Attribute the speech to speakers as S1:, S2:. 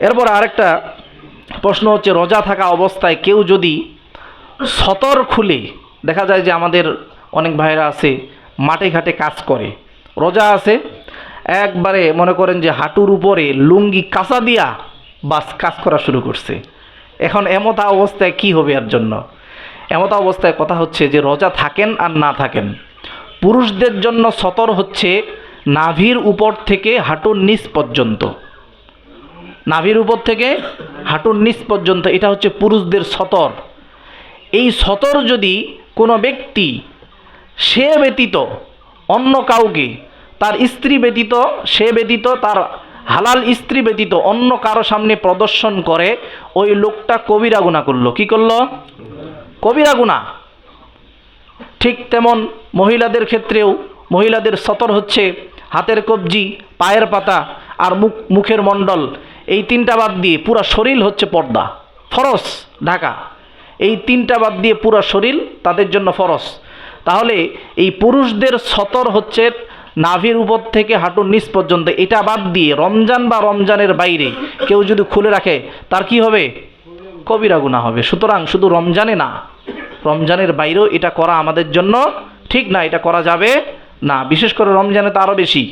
S1: এরপর আরেকটা প্রশ্ন হচ্ছে, রোজা থাকা অবস্থায় কেউ যদি সতর খুলে, দেখা যায় যে আমাদের অনেক ভাইরা আছে, মাঠে ঘাটে কাজ করে, রোজা আছে, একবারে মনে করেন যে হাঁটুর উপরে লুঙ্গি কাঁচা দিয়া বাস কাজ করা শুরু করছে। এখন এমতা অবস্থায় কি হবে এর জন্য? এমতা অবস্থায় কথা হচ্ছে যে, রোজা থাকেন আর না থাকেন। পুরুষদের জন্য সতর হচ্ছে নাভির উপর থেকে হাঁটুর নিচ পর্যন্ত। নাভির উপর থেকে হাঁটুর নিচ পর্যন্ত, এটা হচ্ছে পুরুষদের সতর। এই সতর যদি কোনো ব্যক্তি, সে ব্যতীত অন্য কাউকে, তার স্ত্রী ব্যতীত, সে ব্যতীত তার হালাল স্ত্রী ব্যতীত অন্য কারও সামনে প্রদর্শন করে, ওই লোকটা কবিরা গুণা করল। কি করল? কবিরা গুণা ঠিক তেমন মহিলাদের ক্ষেত্রেও মহিলাদের সতর হচ্ছে হাতের কবজি, পায়ের পাতা আর মুখ, মুখের মণ্ডল, এই তিনটা বাদ দিয়ে পুরো শরীর হচ্ছে পর্দা, ফরস, ঢাকা। এই তিনটা বাদ দিয়ে পুরো শরীর তাদের জন্য ফরস। তাহলে এই পুরুষদের সতর হচ্ছে নাভির উপর থেকে হাঁটুর নিচ পর্যন্ত। এটা বাদ দিয়ে রমজান বা রমজানের বাইরে কেউ যদি খুলে রাখে, তার কি হবে? কবিরা গুণা হবে। সুতরাং শুধু রমজানে না, রমজানের বাইরেও এটা করা আমাদের জন্য ঠিক না, এটা করা যাবে না। বিশেষ করে রমজানে তো আরও বেশি।